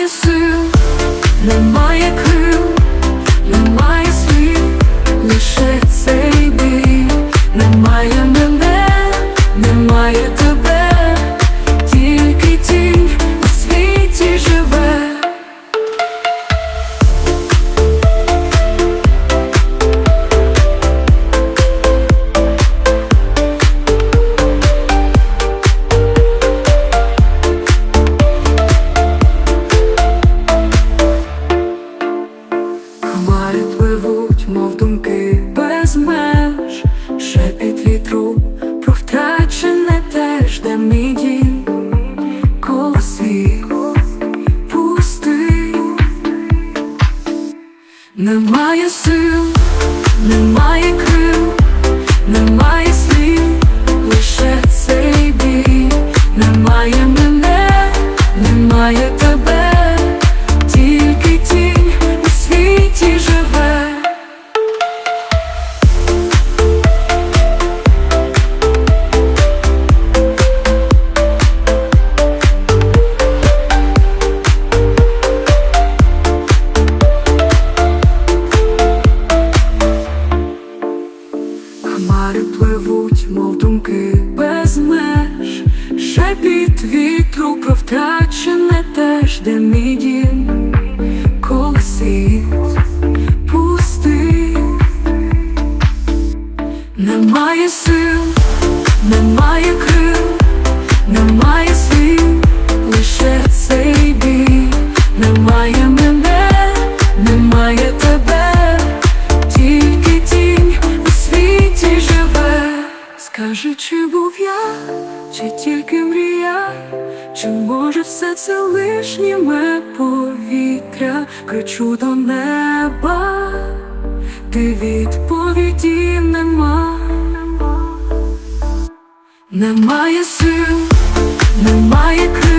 Немає сил, немає крил, немає слів, лише цей бій, немає мене, немає тебе, мов думки без меж, шепіт вітру про втрачене теж, де мій дім, пустий, немає сил, немає крил, немає слів, лише цей біль, немає мене, немає думки без меж, шепіт вітру про втрачене теж, де мій дім, коли світ пустий, немає сил, немає крил, немає слів, чи тільки мрія, чи може все це лишнє повітря, кричу до неба, ти відповіді нема. Немає сил, немає крил.